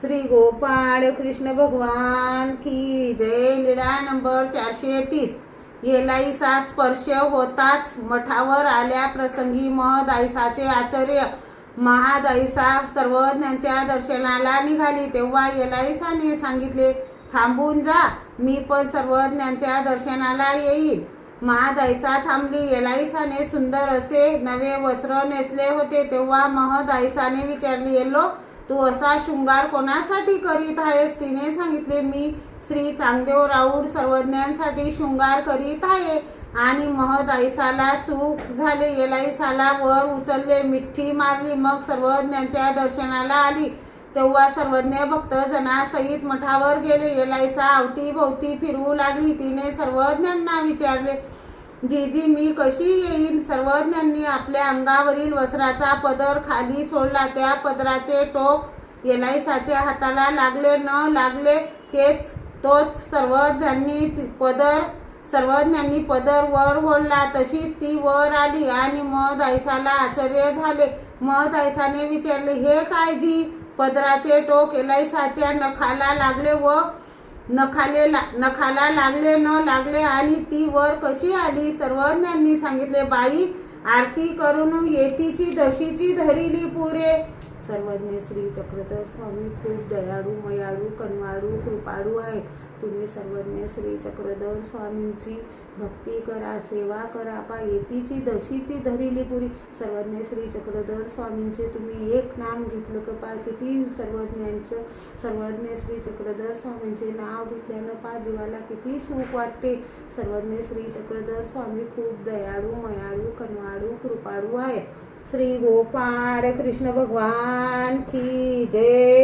श्री गोपाळ कृष्ण भगवान की जय निळा नंबर चारशे तीस. येलाईसा स्पर्श होताच मठावर आल्या प्रसंगी महदाईसाचे आचार्य महादाईसा सर्वज्ञांच्या दर्शनाला निघाली. तेव्हा येलाईसाने सांगितले थांबून जा मी पण सर्वज्ञांच्या दर्शनाला येईल महादाईसा थांबली. येलाईसाने सुंदर असे नवे वस्त्र नेसले होते. तेव्हा महदाईसाने विचारले येलो तू असा शृंगार कोणासाठी करीत आहेस? तिने सांगितले मी श्री चांगदेव राऊड सर्वज्ञांसाठी शृंगार करीत आहे आणि महदाईसाला सुख झाले. येलाईसाला वर उचलले मिठी मारली मग सर्वज्ञांच्या दर्शनाला आली. तेव्हा सर्वज्ञ भक्त जनासहित मठावर गेले. येलाईसा अवतीभोवती फिरू लागली. तिने सर्वज्ञांना विचारले जेजी मी कशी येईन? सर्वज्ञांनी आपल्या अंगावरील वस्त्राचा पदर खाली सोडला. त्या पदराचे टोक येलाईसाच्या हाताला लागले. न लागले तेच तोच सर्वज्ञांनी पदर सर्वज्ञांनी पदर वर ओढला. तशीच ती वर आली आणि महदायसाला आश्चर्य झाले. महदायसाने विचारले हे काय जी? पदराचे टोक एलायसाच्या नखाला लागले व नखाले ला नखाला लागले न लागले आणि ती वर कशी आली? सर्वज्ञांनी सांगितले बाई आरती करून येतीची दशीची धरिली पुरे. सर्वज्ञ श्री चक्रधर स्वामी खूप दयाळू मयाळू कनवाळू कृपाळू आहेत. तुम्ही सर्वज्ञ श्री चक्रधर स्वामींची भक्ती करा सेवा करा पा येतीची दशीची धरिली पुरी. सर्वज्ञ श्री चक्रधर स्वामींचे तुम्ही एक नाम घेतलं का पा? किती सर्वज्ञांचं सर्वज्ञ श्री चक्रधर स्वामींचे नाव घेतल्यानं पा जीवाला किती सुख वाटते. सर्वज्ञ श्री चक्रधर स्वामी खूप दयाळू मयाळू कनवाळू कृपाळू आहेत. श्री गोपाळ कृष्ण भगवान की जय.